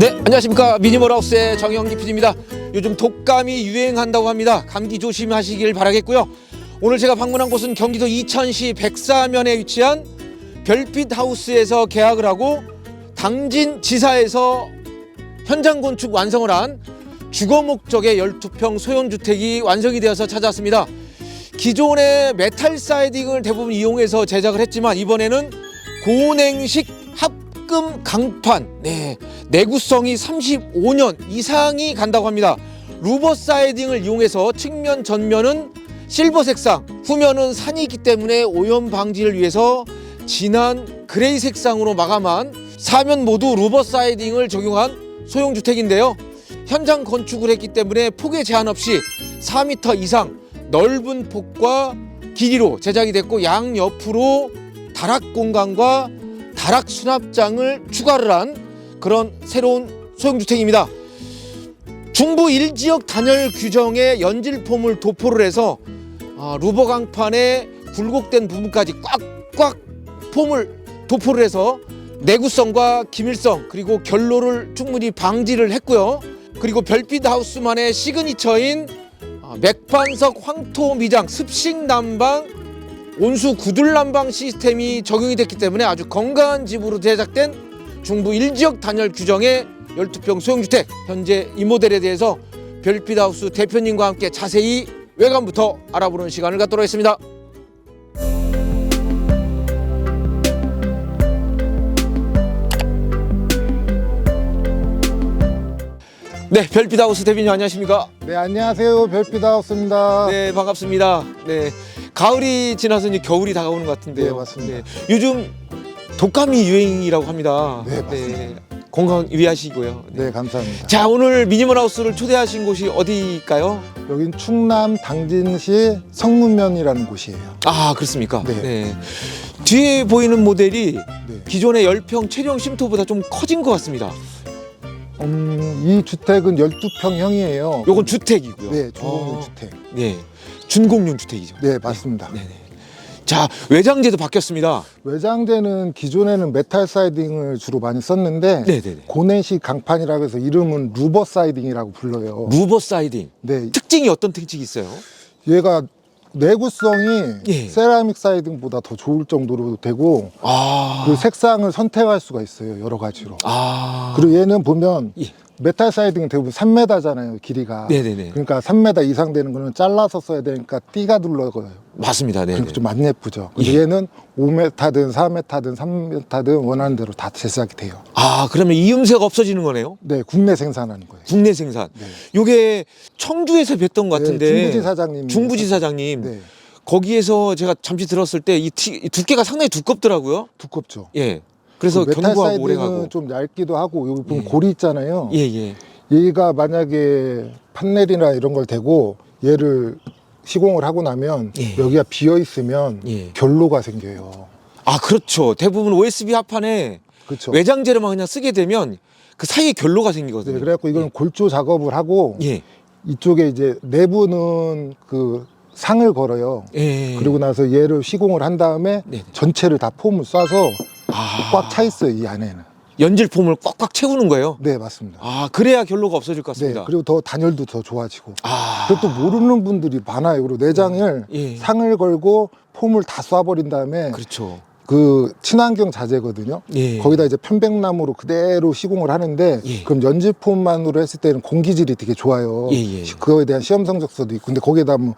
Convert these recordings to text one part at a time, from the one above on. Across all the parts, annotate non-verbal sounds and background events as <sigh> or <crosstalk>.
네, 안녕하십니까. 미니멀하우스의 정영기 PD입니다. 요즘 독감이 유행한다고 합니다. 감기 조심하시길 바라겠고요. 오늘 제가 방문한 곳은 경기도 이천시 백사면에 위치한 별빛 하우스에서 계약을 하고 당진 지사에서 현장 건축 완성을 한 주거 목적의 12평 소형 주택이 완성이 되어서 찾아왔습니다. 기존의 메탈 사이딩을 대부분 이용해서 제작을 했지만 이번에는 고냉식 합 금 강판. 네. 내구성이 35년 이상이 간다고 합니다. 루버 사이딩을 이용해서 측면 전면은 실버 색상 후면은 산이 있기 때문에 오염 방지를 위해서 진한 그레이 색상으로 마감한 사면 모두 루버 사이딩을 적용한 소형 주택인데요. 현장 건축을 했기 때문에 폭에 제한 없이 4m 이상 넓은 폭과 길이로 제작이 됐고 양옆으로 다락 공간과 다락 수납장을 추가를 한 그런 새로운 소형주택입니다. 중부 1지역 단열 규정에 연질폼을 도포를 해서 아, 루버 강판에 굴곡된 부분까지 꽉꽉 폼을 도포를 해서 내구성과 기밀성 그리고 결로를 충분히 방지를 했고요. 그리고 별빛 하우스만의 시그니처인 아, 맥반석 황토 미장 습식 난방 온수 구들 난방 시스템이 적용이 됐기 때문에 아주 건강한 집으로 제작된 중부 1지역 단열 규정의 12평 소형주택 현재 이 모델에 대해서 별빛 하우스 대표님과 함께 자세히 외관부터 알아보는 시간을 갖도록 하겠습니다. 네, 별빛 하우스 대표님 안녕하십니까? 네 안녕하세요 별빛하우스입니다. 네, 반갑습니다. 네, 가을이 지나서 이제 겨울이 다가오는 것 같은데요. 네, 맞습니다. 네, 요즘 독감이 유행이라고 합니다. 네, 맞습니다. 건강 유의하시고요. 네. 네 감사합니다. 자, 오늘 미니멀 하우스를 초대하신 곳이 어디일까요? 여긴 충남 당진시 성문면이라는 곳이에요. 아, 그렇습니까? 네. 뒤에 보이는 모델이 네. 기존의 10평 최령 쉼터보다 좀 커진 것 같습니다. 음, 이 주택은 12평형이에요. 요건 주택이고요. 네 중공용 어, 주택. 네. 준공용 주택이죠. 네 맞습니다. 네 네. 자, 외장재도 바뀌었습니다. 외장재는 기존에는 메탈 사이딩을 주로 많이 썼는데 네네네. 고내식 강판이라고 해서 이름은 루버 사이딩이라고 불러요. 루버 사이딩. 네 특징이 어떤 특징이 있어요? 얘가 내구성이 예. 세라믹 사이딩보다 더 좋을 정도로 되고 아. 그 색상을 선택할 수가 있어요 여러 가지로. 아. 그리고 얘는 보면 예. 메탈 사이딩은 대부분 3m잖아요 길이가 네네네. 그러니까 3m 이상 되는 거는 잘라서 써야 되니까 띠가 둘러거요 맞습니다. 네. 그러니까 좀안 예쁘죠 근데 예. 얘는 5m든 4m든 3m든 원하는 대로 다 제작이 돼요 아, 그러면 이음새가 없어지는 거네요? 네 국내 생산하는 거예요 국내 생산. 네. 요게 청주에서 뵀던 것 같은데. 네, 중부지 사장님 중부지 사장님. 네 거기에서 제가 잠시 들었을 때 이 두께가 상당히 두껍더라고요. 두껍죠 예. 그래서 그 메탈 견고하고 오래 가고. 사이딩은 좀 얇기도 하고 여기 보면 예. 고리 있잖아요 예, 예. 얘가 만약에 판넬이나 이런 걸 대고 얘를 시공을 하고 나면 예. 여기가 비어 있으면 예. 결로가 생겨요 아, 그렇죠. 대부분 OSB 합판에 그렇죠 외장재로만 그냥 쓰게 되면 그 사이에 결로가 생기거든요. 네, 그래갖고 이건 골조 작업을 하고 예. 이쪽에 이제 내부는 그 상을 걸어요. 예. 그리고 나서 얘를 시공을 한 다음에 네. 전체를 다 폼을 쏴서 아, 꽉 차 있어요 이 안에는. 연질폼을 꽉꽉 채우는 거예요. 네 맞습니다. 아, 그래야 결로가 없어질 것 네 같습니다. 그리고 더 단열도 더 좋아지고. 아. 그것도 모르는 분들이 많아요. 그리고 내장을 예. 상을 걸고 폼을 다 쏴버린 다음에 그렇죠. 그 친환경 자재거든요. 예. 거기다 이제 편백나무로 그대로 시공을 하는데 예. 그럼 연질폼만으로 했을 때는 공기질이 되게 좋아요. 예, 예. 그거에 대한 시험 성적서도 있고 근데 거기에다 뭐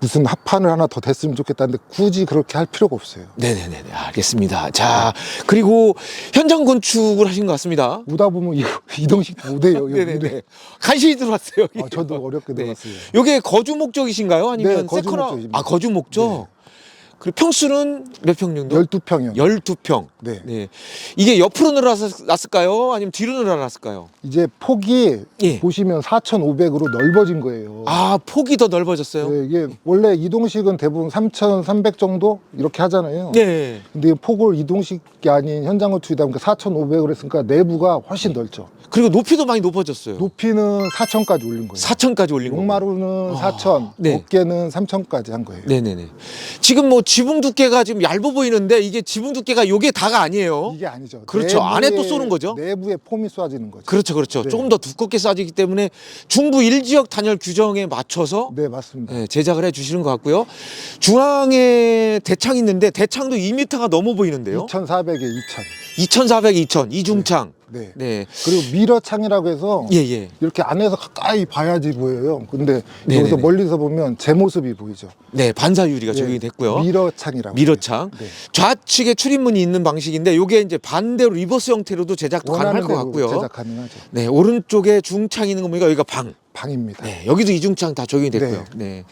무슨 합판을 하나 더 됐으면 좋겠다는데 굳이 그렇게 할 필요가 없어요. 네네네. 알겠습니다. 자, 그리고 현장 건축을 하신 것 같습니다. 오다 보면 이거 <laughs> 이동식 못해요. 네네네. 간신히 들어왔어요. 아, 저도 어렵게 네. 들어갔어요. 요게 거주 목적이신가요? 아니면 네, 거주 세컨하- 목적입니다. 아, 거주 목적. 그리고 평수는 몇 평 정도? 12평이요. 12평. 네. 네. 이게 옆으로 늘어났을까요? 아니면 뒤로 늘어났을까요? 이제 폭이 예. 보시면 4,500으로 넓어진 거예요. 아, 폭이 더 넓어졌어요? 네, 이게 원래 이동식은 대부분 3,300 정도 이렇게 하잖아요. 네. 근데 폭을 이동식이 아닌 현장 건축이다 보니까 4,500으로 했으니까 내부가 훨씬 넓죠. 그리고 높이도 많이 높아졌어요. 높이는 4,000까지 올린 거예요. 4천까지 올린 거. 용마루는 아, 4,000, 네. 어깨는 3,000까지 한 거예요. 네네네. 지금 뭐 지붕 두께가 지금 얇아 보이는데 이게 지붕 두께가 요게 다가 아니에요. 이게 아니죠. 그렇죠. 안에 또 내부에- 쏘는 거죠? 내부에 폼이 쏘아지는 거죠. 그렇죠, 그렇죠. 네. 조금 더 두껍게 싸지기 때문에 중부 일지역 단열 규정에 맞춰서 네, 맞습니다. 예, 제작을 해 주시는 것 같고요. 중앙에 대창이 있는데 대창도 2m가 넘어 보이는데요. 2,400에 2,000. 2,400, 2,000 이중창. 네. 네. 그리고 미러창이라고 해서 예, 예. 이렇게 안에서 가까이 봐야지 보여요. 근데 네네네. 여기서 멀리서 보면 제 모습이 보이죠. 네, 반사 유리가 네. 적용이 됐고요. 미러창이라고. 미러창. 네. 좌측에 출입문이 있는 방식인데 요게 이제 반대로 리버스 형태로도 제작도 가능할 것 같고요. 제작 가능하죠. 네, 오른쪽에 중창 있는 거 보니까 여기가 방. 방입니다. 네, 여기도 이중창 다 적용이 됐고요. 네.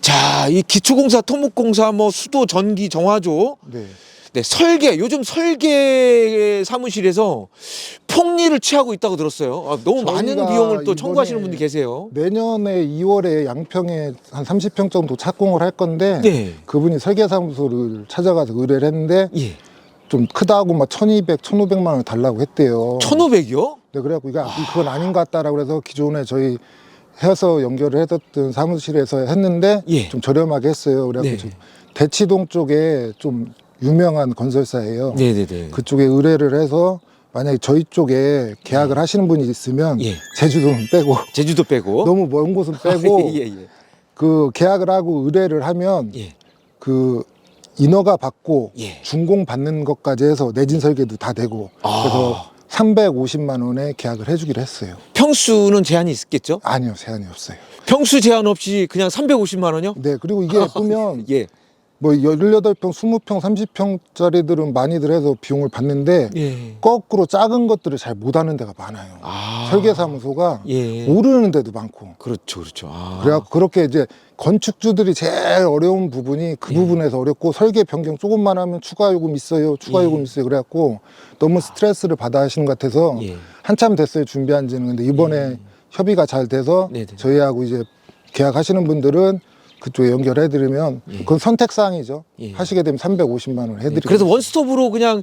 자, 이 기초공사, 토목공사, 뭐 수도, 전기, 정화조, 네. 네, 설계, 요즘 설계 사무실에서 폭리를 취하고 있다고 들었어요. 아, 너무 많은 저희가 비용을 또 이번에 청구하시는 분들이 계세요. 내년에 2월에 양평에 한 30평 정도 착공을 할 건데 네. 그분이 설계사무소를 찾아가서 의뢰를 했는데 예. 좀 크다고 막 1200, 1500만 원 달라고 했대요. 1,500이요? 네, 그래갖고 이거 그건 아닌 것 같다라고 그래서 기존에 저희 해서 연결을 해뒀던 사무실에서 했는데 예. 좀 저렴하게 했어요. 그래갖고 네. 저 대치동 쪽에 좀 유명한 건설사예요. 네, 네, 네. 그쪽에 의뢰를 해서 만약에 저희 쪽에 계약을 하시는 분이 있으면 예. 제주도는 빼고 <laughs> 제주도 빼고. 너무 먼 곳은 빼고 <laughs> 예, 예. 그 계약을 하고 의뢰를 하면 예. 그 인허가 받고 예. 준공 받는 것까지 해서 내진 설계도 다 되고 아. 그래서 350만 원에 계약을 해주기로 했어요. 평수는 제한이 있겠죠? 아니요, 제한이 없어요. 평수 제한 없이 그냥 350만 원이요? 네, 그리고 이게 <laughs> 보면 예. 뭐 18평, 20평, 30평짜리들은 많이들 해서 비용을 받는데 예. 거꾸로 작은 것들을 잘 못하는 데가 많아요. 아. 설계사무소가 예. 모르는 데도 많고. 그렇죠, 그렇죠. 아. 그래갖고 그렇게 이제 건축주들이 제일 어려운 부분이 그 예. 부분에서 어렵고 설계 변경 조금만 하면 추가 요금 있어요. 추가 예. 요금 있어요. 그래갖고 너무 스트레스를 받아 하시는 것 같아서 예. 한참 됐어요. 준비한 지는. 근데 이번에 협의가 잘 돼서 네네. 저희하고 이제 계약하시는 분들은 그쪽에 연결해드리면 예. 그건 선택사항이죠. 예. 하시게 되면 350만 원 해드리고. 그래서 원스톱으로 그냥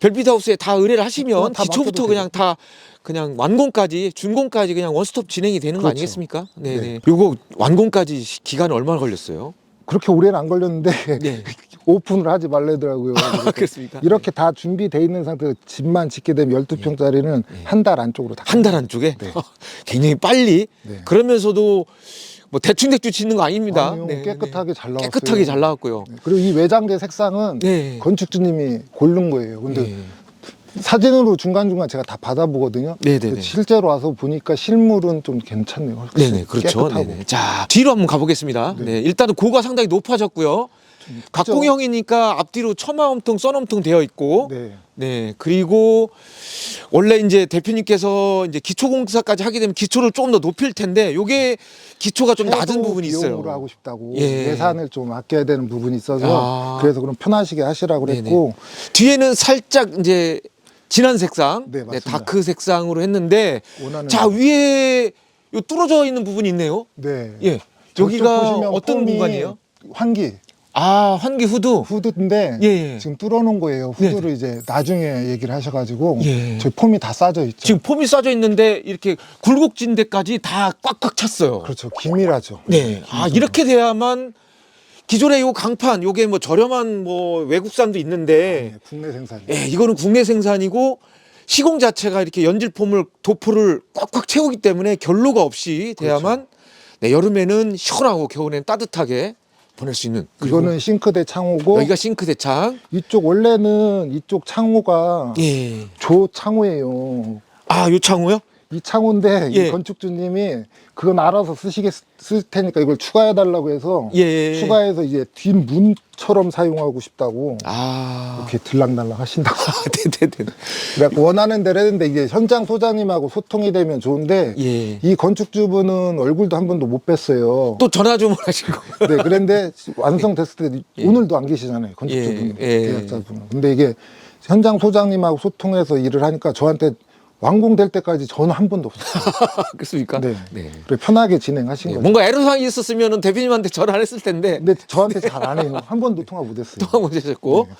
별빛하우스에 다 의뢰를 하시면 어, 다 기초부터 맡겨도 그냥 다 그냥 완공까지 준공까지 그냥 원스톱 진행이 되는 거 그렇죠. 아니겠습니까? 네, 네. 네. 요거 완공까지 시- 기간 얼마나 걸렸어요? 그렇게 오래는 안 걸렸는데 네. <laughs> 오픈을 하지 말래더라고요. <laughs> 그렇습니까? 이렇게 다 준비돼 있는 상태에서 집만 짓게 되면 12평짜리는 한 달 안쪽으로 다 예. 한달 안쪽에 네. <laughs> 굉장히 빨리 네. 그러면서도 뭐 대충 대충 짓는 거 아닙니다. 아니요, 네, 깨끗하게 네. 잘 나왔어요. 깨끗하게 잘 나왔고요. 네. 그리고 이 외장재 색상은 네. 건축주님이 고른 거예요. 근데 네. 사진으로 중간중간 제가 다 받아보거든요. 네네네. 실제로 와서 보니까 실물은 좀 괜찮네요. 훨씬 네네 그렇죠. 깨끗하고. 네네. 자 뒤로 한번 가보겠습니다. 네. 네. 일단은 고가 상당히 높아졌고요. 각공형이니까 앞뒤로 처마엄통 써넘통 되어 있고 네. 네. 그리고 원래 이제 대표님께서 이제 기초공사까지 하게 되면 기초를 조금 더 높일 텐데 요게 기초가 좀 낮은 부분이 있어요. 비용으로 하고 싶다고 예. 예산을 좀 아껴야 되는 부분이 있어서 아. 그래서 그럼 편하시게 하시라고 그랬고 뒤에는 살짝 이제 진한 색상, 네, 맞습니다. 다크 색상으로 했는데 원하는 자 위에 요 뚫어져 있는 부분이 있네요. 네. 예. 저쪽 여기가 보시면 어떤 폼이 공간이에요? 환기 아 환기 후드. 후드인데 예, 예. 지금 뚫어놓은 거예요. 후드를 이제 나중에 얘기를 하셔가지고 예. 저희 폼이 다 싸져 있죠. 지금 폼이 싸져 있는데 이렇게 굴곡진 데까지 다 꽉꽉 찼어요. 그렇죠. 기밀하죠. 네. 아 이렇게 돼야만 기존에 요 강판 요게 뭐 저렴한 뭐 외국산도 있는데 네, 국내 생산. 예, 이거는 국내 생산이고 시공 자체가 이렇게 연질 폼을 도포를 꽉꽉 채우기 때문에 결로가 없이 돼야만 네, 여름에는 시원하고 겨울에는 따뜻하게 보낼 수 있는 이거는 싱크대 창호고 여기가 싱크 대 창. 이쪽 원래는 이쪽 창호가 예. 조 창호예요. 아, 요 창호요? 이 창호인데 예. 이 건축주님이 그건 알아서 쓰시겠 쓸 테니까 이걸 추가해 달라고 해서 예. 추가해서 이제 뒷문처럼 사용하고 싶다고 아. 이렇게 들락날락 하신다고. 네네네. 그래갖고 원하는 대로 했는데 이게 현장 소장님하고 소통이 되면 좋은데 예. 이 건축주분은 얼굴도 한 번도 못 뵀어요. 또 전화 주문하시고. 네, 그런데 완성됐을 때 예. 오늘도 안 계시잖아요. 건축주분, 예, 예. 계약자분은. 근데 이게 현장 소장님하고 소통해서 일을 하니까 저한테 완공될 때까지 전화 한 번도 없어요. <laughs> 그렇습니까? 네. 네. 그래 편하게 진행하신 예, 거죠. 뭔가 애로사항이 있었으면 대표님한테 전화 안 했을 텐데 근데 저한테 잘 안 해요. 한 번도 통화 못 했어요. 통화 못 하셨고. 네.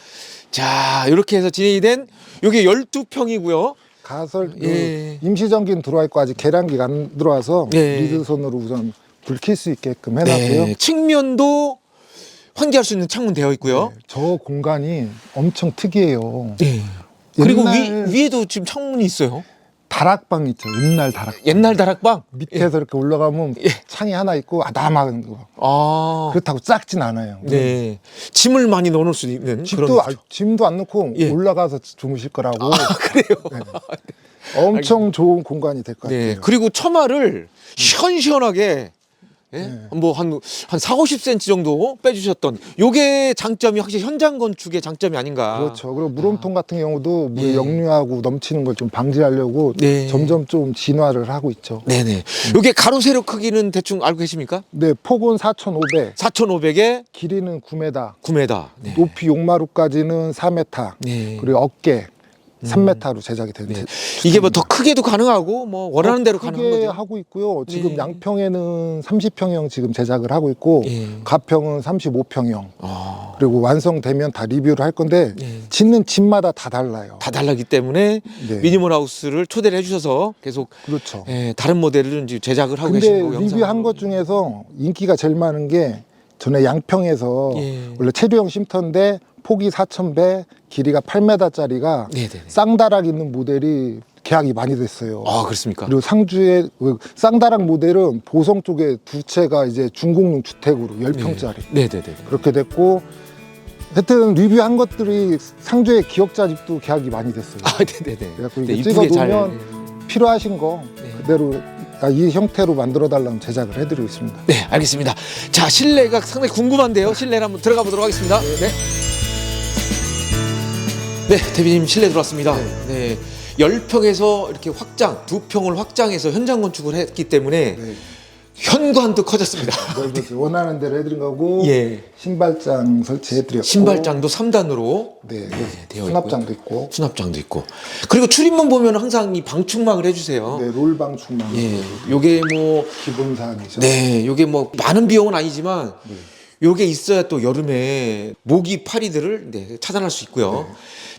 자, 이렇게 해서 진행이 된 요게 12평이고요. 가설 그 예. 임시전기는 들어와 있고 아직 계량기가 안 들어와서 예. 리드선으로 우선 불켤수 있게끔 해놨고요. 네. 측면도 환기할 수 있는 창문 되어 있고요. 네, 저 공간이 엄청 특이해요. 네. 그리고 위, 위에도 지금 창문이 있어요. 다락방 있죠. 옛날 다락방. 옛날 다락방. 밑에서 이렇게 올라가면 예. 창이 하나 있고 아담한 거. 아. 그렇다고 작진 않아요. 네. 짐을 많이 넣어놓을 수 있는 그런. 집도 아, 짐도 안 넣고 예. 올라가서 주무실 거라고. <laughs> 그래요. 엄청 좋은 공간이 될 것 같아요. 네. 그리고 처마를 시원시원하게 예? 뭐한 한 4, 50cm 정도 빼주셨던 요게 장점이 확실히 현장 건축의 장점이 아닌가. 그렇죠. 그리고 물홈통 같은 경우도 물이 예. 역류하고 넘치는 걸 좀 방지하려고 네. 점점 좀 진화를 하고 있죠. 네네. 요게 가로 세로 크기는 대충 알고 계십니까? 네, 폭은 4,500, 4,500에 길이는 9m, 9m. 네. 높이 용마루까지는 4m, 네. 그리고 어깨 3m로 제작이 되는 네. 이게 뭐 더 크게도 가능하고 뭐 원하는 대로 가능한 크게 거죠. 하고 있고요. 지금 네. 양평에는 30평형 지금 제작을 하고 있고 예. 가평은 35평형 아, 그리고 완성되면 다 리뷰를 할 건데 예. 짓는 집마다 다 달라요. 다 달라기 때문에 네. 미니멀 하우스를 초대를 해주셔서 계속 그렇죠. 예, 다른 모델을 이제 제작을 하고 근데 계신 거고 리뷰한 것 중에서 인기가 제일 많은 게 전에 양평에서 예. 원래 체류형 쉼터인데 폭이 4,000배, 길이가 8m짜리가 네네. 쌍다락 있는 모델이 계약이 많이 됐어요. 아 그렇습니까? 그리고 상주의 그 쌍다락 모델은 보성 쪽에 두 채가 이제 중공용 주택으로 10평짜리 네. 네네 네. 그렇게 됐고 하여튼 리뷰한 것들이 상주의 기억자 집도 계약이 많이 됐어요. 아 네 네 네. 그래갖고 네, 이거 이쁘게 찍어 잘. 놓으면 필요하신 거 네. 그대로 아, 이 형태로 만들어 달라면 제작을 해드리고 있습니다. 네, 알겠습니다. 자, 실내가 상당히 궁금한데요. 실내를 한번 들어가 보도록 하겠습니다. 네. 네, 대표님 실내 들어왔습니다. 네. 10평에서 이렇게 확장, 두 평을 확장해서 현장 건축을 했기 때문에 네. 현관도 커졌습니다. 넓어서 원하는 대로 해드린 거고 <laughs> 예. 신발장 설치해드렸고 신발장도 3단으로 네, 되어 수납장도 있고 수납장도 있고. 그리고 출입문 보면 항상 이 방충망을 해주세요. 네, 롤 방 충망 예. 요게 뭐, 기본 사항이죠. 네, 요게 뭐 많은 비용은 아니지만 네. 요게 있어야 또 여름에 모기 파리들을 네, 차단할 수 있고요.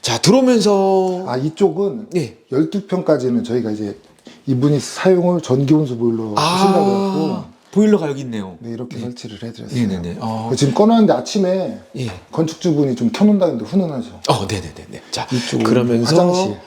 자, 들어오면서 아 이쪽은 네. 12평까지는 저희가 이제 이분이 사용을 전기온수 보일러 하신다고 해갖고 아, 보일러가 여기 있네요. 네, 이렇게 설치를 해드렸어요. 네네네. 어. 지금 꺼놨는데 아침에 예. 건축주분이 좀 켜놓는다는데 훈훈하죠. 어, 네네네. 자, 이쪽은 그러면서 화장실.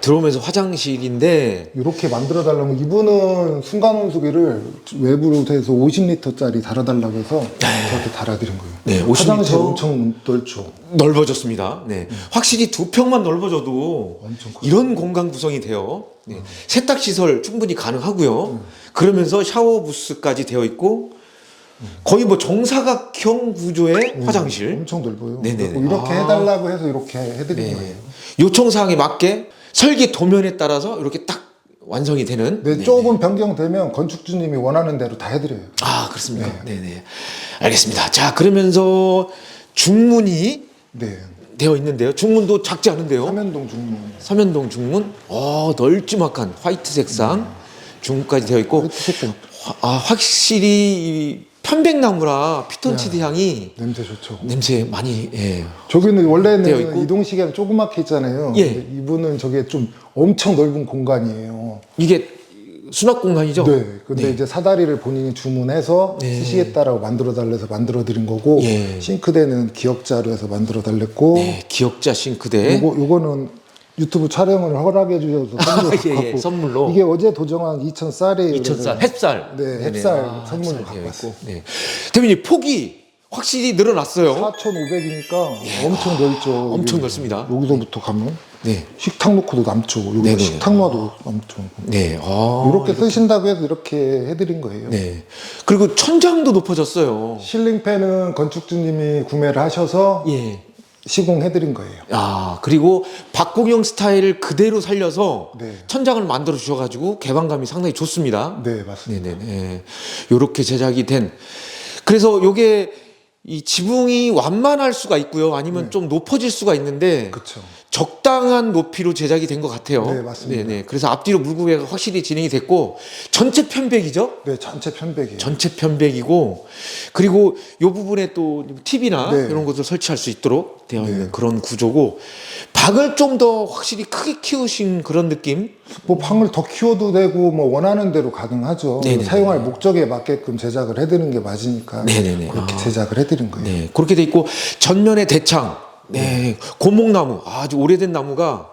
들어오면서 화장실인데 이렇게 만들어 달라면 이분은 순간 온수기를 외부로 해서 50리터짜리 달아달라고 해서 저렇게 달아드린 거예요. 네, 50 화장실 리터. 엄청 넓죠. 넓어졌습니다. 네. 확실히 두 평만 넓어져도 엄청 커요. 이런 공간 구성이 돼요. 네. 세탁 시설 충분히 가능하고요. 그러면서 샤워 부스까지 되어 있고 거의 뭐 정사각형 구조의 화장실. 엄청 넓어요. 네네네. 그래서 이렇게 아. 해달라고 해서 이렇게 해드린 네. 거예요. 요청 사항에 맞게 설계 도면에 따라서 이렇게 딱 완성이 되는. 네, 네. 조금 변경되면 건축주님이 원하는 대로 다 해드려요. 아 그렇습니까? 네. 네 알겠습니다. 자 그러면서 중문이 네. 되어 있는데요. 중문도 작지 않은데요. 삼연동 중문. 삼연동 중문, 어 널찍막한 화이트 색상 중문까지 되어 있고, 색깔 화- 아 확실히 이 편백나무라 피톤치드 향이 냄새 좋죠. 냄새 많이 예. 저기는 되어 있고. 원래는 이동시계가 조그맣게 있잖아요. 예. 근데 이분은 저게 좀 엄청 넓은 공간이에요. 이게 수납 공간이죠. 네. 근데 네. 이제 사다리를 본인이 주문해서 네. 쓰시겠다라고 만들어 달래서 만들어 드린 거고 예. 싱크대는 기역자로 해서 만들어 달랬고 네, 기역자 싱크대. 요거 요거는 유튜브 촬영을 허락해 주셔서 <laughs> 선물로 예, 예, 갖고 선물로. 이게 어제 도정한 2,000쌀이에요. 2,000쌀, 햇살. 네, 네네. 햇살 선물로 갖고 있고. 네. 대표님 폭이 확실히 늘어났어요. 4,500이니까 엄청 넓죠. 엄청 여기. 넓습니다. 여기서부터 가면 네, 식탁 놓고도 남죠. 여기 네네. 식탁 놔도 남죠. 네. 아, 이렇게 쓰신다고 해서 이렇게 해드린 거예요. 네. 그리고 천장도 높아졌어요. 실링팬은 건축주님이 구매를 하셔서 예. 시공해드린 거예요. 아 그리고 박공영 스타일을 그대로 살려서 네. 천장을 만들어 주셔가지고 개방감이 상당히 좋습니다. 네, 맞습니다. 네네네. 요렇게 제작이 된. 그래서 요게 이 지붕이 완만할 수가 있고요. 아니면 좀 높아질 수가 있는데 그렇죠. 적당한 높이로 제작이 된 것 같아요. 네, 맞습니다. 네 네. 그래서 앞뒤로 물구개가 확실히 진행이 됐고 전체 편백이죠. 네, 전체 편백이에요. 전체 편백이고 그리고 요 부분에 또 TV나 네. 이런 것을 설치할 수 있도록 되어 있는 그런 구조고 박을 좀 더 확실히 크게 키우신 그런 느낌. 뭐 방을 더 키워도 되고 뭐 원하는 대로 가능하죠. 네네네. 사용할 목적에 맞게끔 제작을 해드리는 게 맞으니까 네네네. 그렇게 아. 제작을 해드린 거예요. 네, 그렇게 돼 있고 전면에 대창, 네, 고목나무, 아주 오래된 나무가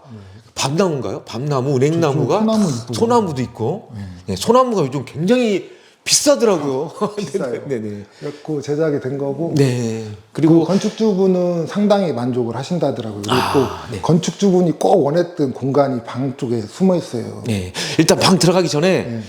밤나무인가요? 밤나무, 은행나무가 소나무 있고. 소나무도 있고, 네, 소나무가 요즘 굉장히 비싸더라고요. <laughs> 비싸요. 네, 네, 그래고 제작이 된 거고 네. 그리고 그리고 건축주분은 상당히 만족을 하신다더라고요. 그리고 아, 네. 건축주분이 꼭 원했던 공간이 방 쪽에 숨어 있어요. 네, 일단 방 들어가기 전에 네.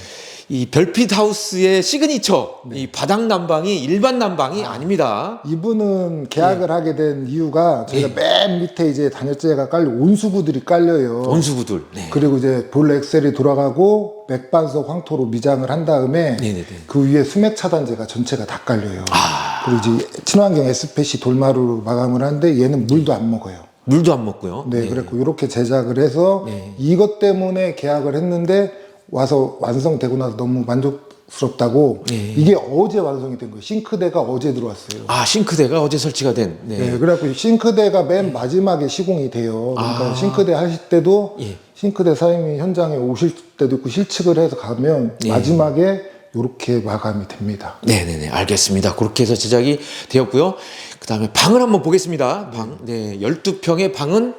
이 별빛 하우스의 시그니처 이 바닥 난방이 일반 난방이 아. 닙니다 이분은 계약을 하게 된 이유가 저희가 맨 밑에 이제 단열재가 깔려 온수구들이 깔려요. 원수구들. 네. 그리고 이제 볼 엑셀이 돌아가고 맥반석 황토로 미장을 한 다음에 네네네. 그 위에 수맥 차단제가 전체가 다 깔려요. 아. 그리고 이제 친환경 에스펫이 돌마루로 마감을 하는데 얘는 물도 안 먹어요. 물도 안 먹고요. 네, 그랬고 이렇게 제작을 해서 네. 이것 때문에 계약을 했는데 와서 완성되고 나서 너무 만족스럽다고 네. 이게 어제 완성이 된 거예요. 싱크대가 어제 들어왔어요. 아 싱크대가 어제 설치가 된. 네. 네, 그래갖고 싱크대가 맨 마지막에 시공이 돼요. 그러니까 아. 싱크대 하실 때도 예. 싱크대 사장님이 현장에 오실 때도 있고 실측을 해서 가면 예. 마지막에 이렇게 마감이 됩니다. 네네네 알겠습니다. 그렇게 해서 제작이 되었고요. 그 다음에 방을 한번 보겠습니다. 방. 네. 12평의 방은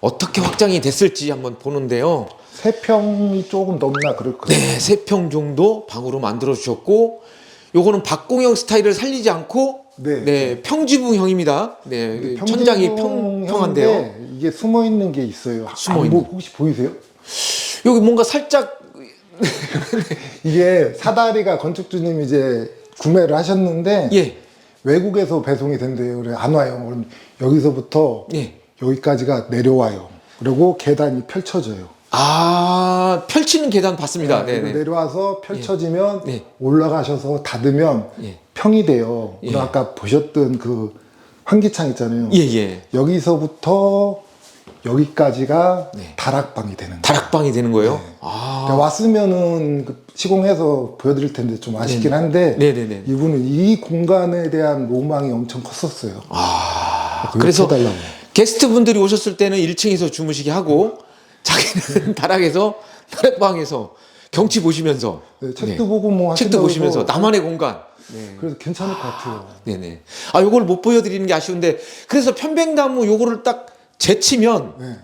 어떻게 확장이 됐을지 한번 보는데요. 세 평이 조금 넘나 그럴 거예요. 네. 3평 정도 방으로 만들어 주셨고 요거는 박공형 스타일을 살리지 않고 네. 네, 평지부형입니다. 네. 천장이 평, 평한데요. 이게 숨어 있는 게 있어요. 숨어 안 있는. 보- 혹시 보이세요? 여기 뭔가 살짝 <laughs> 이게 사다리가 건축주님이 이제 구매를 하셨는데 예. 외국에서 배송이 된대요. 그래 안 와요. 그럼 여기서부터 예. 여기까지가 내려와요. 그리고 계단이 펼쳐져요. 아, 펼치는 계단 봤습니다. 그리고 네네. 내려와서 펼쳐지면 예. 올라가셔서 닫으면 예. 평이 돼요. 예. 그리고 아까 보셨던 그 환기창 있잖아요. 예, 예. 여기서부터 여기까지가 네. 다락방이 되는 거예요. 다락방이 되는 거예요? 네. 아. 그러니까 왔으면은 그 시공해서 보여드릴 텐데 좀 아쉽긴 한데 네네네. 이분은 이 공간에 대한 로망이 엄청 컸었어요. 아, 그거 그래서 해달라고. 게스트 분들이 오셨을 때는 1층에서 주무시게 하고 자기는 <laughs> 다락에서 다락방에서 경치 보시면서 네, 책도 보고 뭐 책도 하신다고 보시면서 해서 나만의 공간. 네. 그래서 괜찮을 것 같아요. 네네. 아, 요걸 못 보여드리는 게 아쉬운데 그래서 편백나무 요거를 딱 제치면 네.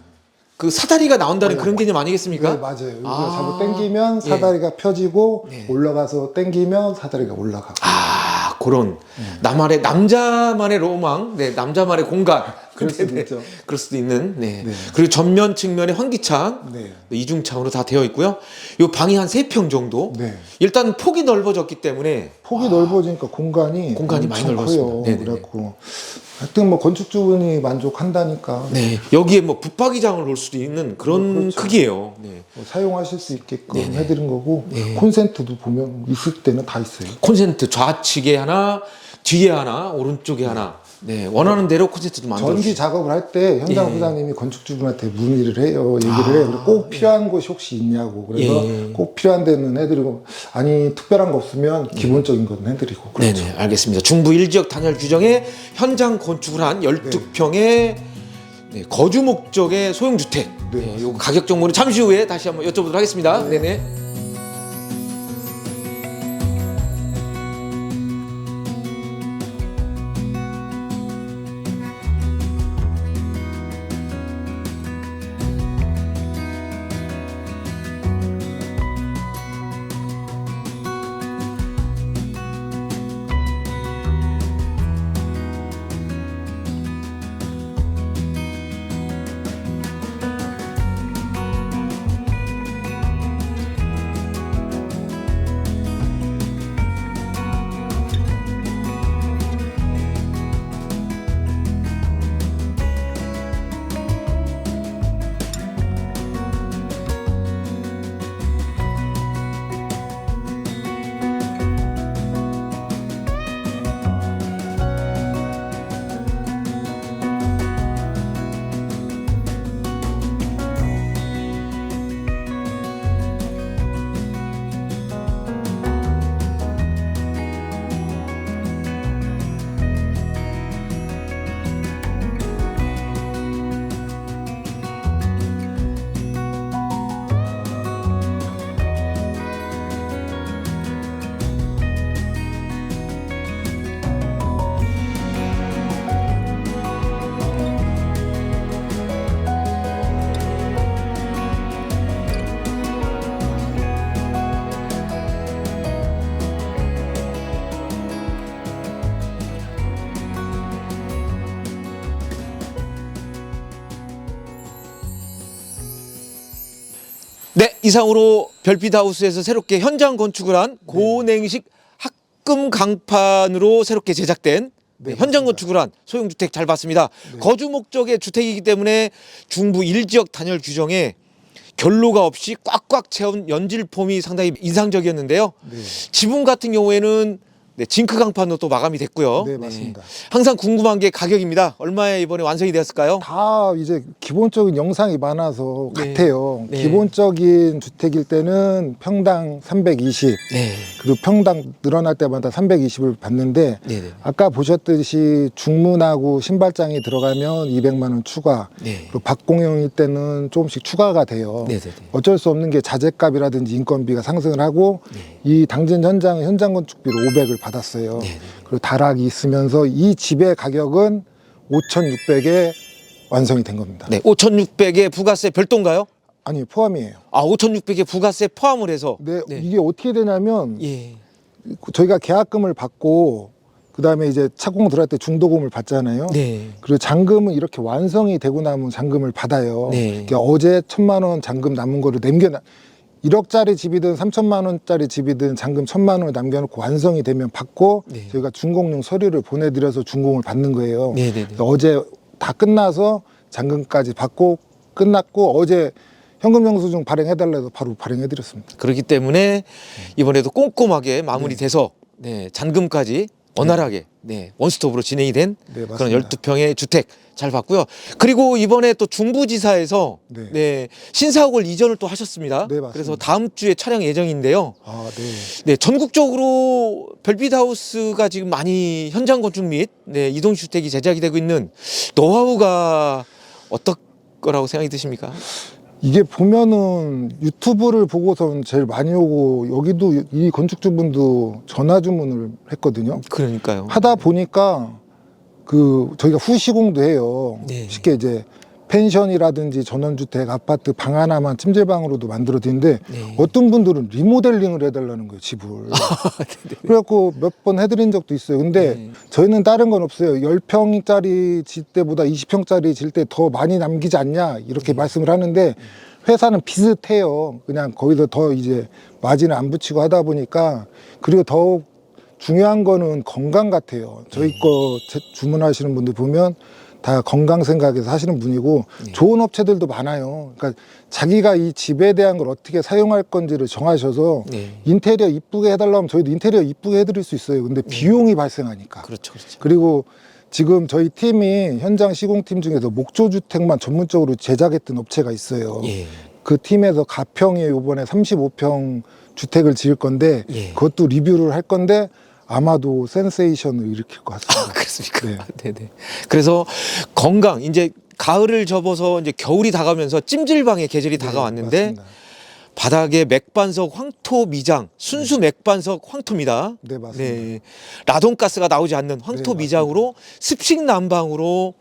그 사다리가 나온다는 그런 개념 아니겠습니까? 네, 맞아요. 아. 잡고 당기면 예. 사다리가 펴지고 네. 올라가서 당기면 사다리가 올라가고. 아, 그런 나만의 남자만의 로망, 네, 남자만의 공간. 그럴 수도 네, 있죠. 그럴 수도 있는. 네. 네. 그리고 전면 측면에 환기창, 네. 이중창으로 다 되어 있고요. 요 방이 한 세 평 정도. 네. 일단 폭이 넓어졌기 때문에 폭이 넓어지니까 공간이 아. 공간이 많이 엄청 넓어졌습니다. 네네네. 그래갖고 하여튼 뭐 건축주분이 만족한다니까 네, 여기에 뭐 붙박이장을 놓을 수도 있는 그런 그렇죠. 크기예요. 네. 뭐 사용하실 수 있게끔 네네. 해드린 거고 네. 콘센트도 보면 있을 때는 다 있어요. 콘센트 좌측에 하나, 뒤에 하나, 오른쪽에 하나. 네, 원하는 대로 콘센트도 만들어 전기 작업을 할 때 현장 예. 부장님이 건축주분한테 문의를 해요. 얘기를 해요. 그래서 꼭 필요한 곳이 혹시 있냐고. 그래서 아. 예. 꼭 필요한 데는 해드리고 아니 특별한 거 없으면 기본적인 건 해드리고. 그렇죠. 네네 알겠습니다. 중부 1지역 단열 규정에 현장 건축을 한 12평의 네, 거주 목적의 소형 주택. 네, 네, 요 가격 정보는 잠시 후에 다시 한번 여쭤보도록 하겠습니다. 네. 네 네, 이상으로 별빛하우스에서 새롭게 현장 건축을 한 고냉식 합금 강판으로 새롭게 제작된 네, 현장 맞습니다. 건축을 한 소형 주택 잘 봤습니다. 네. 거주 목적의 주택이기 때문에 중부 1지역 단열 규정에 결로가 없이 꽉꽉 채운 연질폼이 상당히 인상적이었는데요. 네, 지붕 같은 경우에는 네, 징크 강판으로 또 마감이 됐고요. 네 맞습니다. 항상 궁금한 게 가격입니다. 얼마에 이번에 완성이 되었을까요? 다 이제 기본적인 영상이 많아서 네. 같아요. 네. 기본적인 주택일 때는 평당 320 네. 그리고 평당 늘어날 때마다 320을 받는데 네, 네. 아까 보셨듯이 중문하고 신발장이 들어가면 200만 원 추가 네. 그리고 박공용일 때는 조금씩 추가가 돼요. 네, 네, 네. 어쩔 수 없는 게 자재값이라든지 인건비가 상승을 하고 네. 이 당진 현장 현장 건축비로 500을 받았어요. 네, 네. 그리고 다락이 있으면서 이 집의 가격은 5,600에 완성이 된 겁니다. 네, 5,600에 부가세 별도인가요? 아니 포함이에요. 아, 5,600에 부가세 포함을 해서. 네, 이게 어떻게 되냐면 예. 저희가 계약금을 받고 그다음에 이제 착공 들어갈 때 중도금을 받잖아요. 네. 그리고 잔금은 이렇게 완성이 되고 나면 잔금을 받아요. 네. 그러니까 어제 천만 원 잔금 남은 거를 남겨놔 1억짜리 집이든 3천만 원짜리 집이든 잔금 천만 원을 남겨놓고 완성이 되면 받고 네. 저희가 준공용 서류를 보내드려서 준공을 받는 거예요. 네, 네, 네. 어제 다 끝나서 잔금까지 받고 끝났고 어제 현금 영수증 발행해달라 해서 바로 발행해드렸습니다. 그렇기 때문에 이번에도 꼼꼼하게 마무리돼서 네, 잔금까지 원활하게 네, 원스톱으로 진행이 된 네, 그런 맞습니다. 12평의 주택 잘 봤고요. 그리고 이번에 또 중부지사에서 네. 네. 신사옥을 이전을 또 하셨습니다. 네, 맞습니다. 그래서 다음 주에 촬영 예정인데요. 아, 네. 네, 전국적으로 별빛하우스가 지금 많이 현장 건축 및 네, 이동 주택이 제작이 되고 있는 노하우가 어떨 거라고 생각이 드십니까? 이게 보면은 유튜브를 보고선 제일 많이 오고 여기도 이 건축주분도 전화 주문을 했거든요. 그러니까요. 하다 보니까 그 저희가 후시공도 해요. 네. 쉽게 이제 펜션이라든지 전원주택, 아파트 방 하나만 찜질방으로도 만들어드리는데 네. 어떤 분들은 리모델링을 해달라는 거예요 집을. <laughs> 그래갖고 몇 번 해드린 적도 있어요. 근데 네. 저희는 다른 건 없어요. 10평짜리 질 때보다 20평짜리 질 때 더 많이 남기지 않냐 이렇게 네. 말씀을 하는데 회사는 비슷해요. 그냥 거기서 더 이제 마진을 안 붙이고 하다 보니까 그리고 더욱 중요한 거는 건강 같아요. 저희 네. 거 제- 주문하시는 분들 보면 다 건강 생각에서 하시는 분이고 네. 좋은 업체들도 많아요. 그러니까 자기가 이 집에 대한 걸 어떻게 사용할 건지를 정하셔서 네. 인테리어 이쁘게 해달라면 저희도 인테리어 이쁘게 해드릴 수 있어요. 근데 비용이 발생하니까. 그렇죠, 그렇죠. 그리고 지금 저희 팀이 현장 시공팀 중에서 목조 주택만 전문적으로 제작했던 업체가 있어요. 예. 그 팀에서 가평에 요번에 35평 주택을 지을 건데 예. 그것도 리뷰를 할 건데 아마도 센세이션을 일으킬 것 아, 같습니다. 그렇습니까? 네. <laughs> 네, 네. 그래서 건강 이제 가을을 접어서 이제 겨울이 다가면서 찜질방의 계절이 다가왔는데 네, 맞습니다. 바닥에 맥반석 황토 미장, 순수 맥반석 황토입니다. 네, 맞습니다. 네. 라돈가스가 나오지 않는 황토 네, 미장으로 습식 난방으로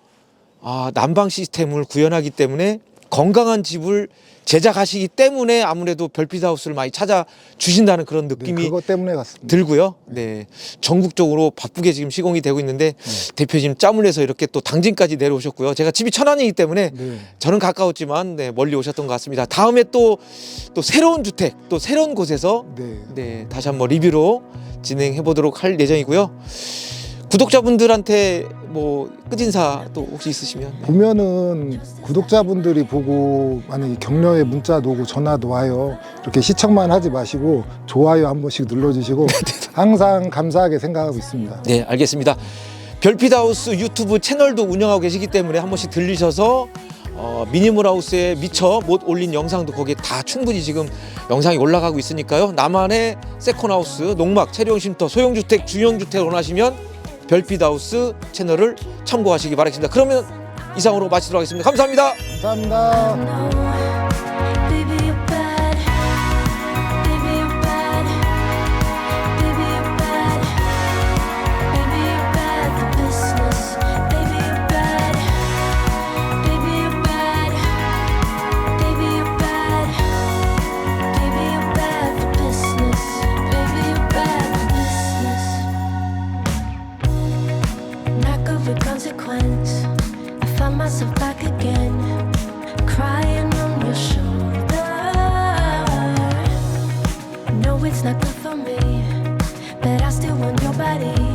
아, 난방 시스템을 구현하기 때문에 건강한 집을 제작하시기 때문에 아무래도 별빛하우스를 많이 찾아 주신다는 그런 네, 느낌이 그것 때문에 갔습니다. 들고요. 네. 전국적으로 바쁘게 지금 시공이 되고 있는데 네. 대표님 짬을 내서 이렇게 또 당진까지 내려오셨고요. 제가 집이 천안이기 때문에 네. 저는 가까웠지만 네, 멀리 오셨던 것 같습니다. 다음에 또 또 새로운 주택, 또 새로운 곳에서 네. 네, 다시 한번 리뷰로 진행해 보도록 할 예정이고요. 구독자분들한테 뭐 끝인사 또 혹시 있으시면 네. 보면은 구독자분들이 보고 만약에 격려의 문자도 오고 전화도 와요. 이렇게 시청만 하지 마시고 좋아요 한 번씩 눌러주시고 <laughs> 항상 감사하게 생각하고 있습니다. 네, 알겠습니다. 별빛하우스 유튜브 채널도 운영하고 계시기 때문에 한 번씩 들리셔서 어, 미니멀하우스에 미처 못 올린 영상도 거기에 다 충분히 지금 영상이 올라가고 있으니까요. 나만의 세컨하우스, 농막, 체류형 쉼터, 소형주택, 중형주택을 원하시면 별빛하우스 채널을 참고하시기 바라겠습니다. 그러면 이상으로 마치도록 하겠습니다. 감사합니다. 감사합니다. for me, but I still want your body.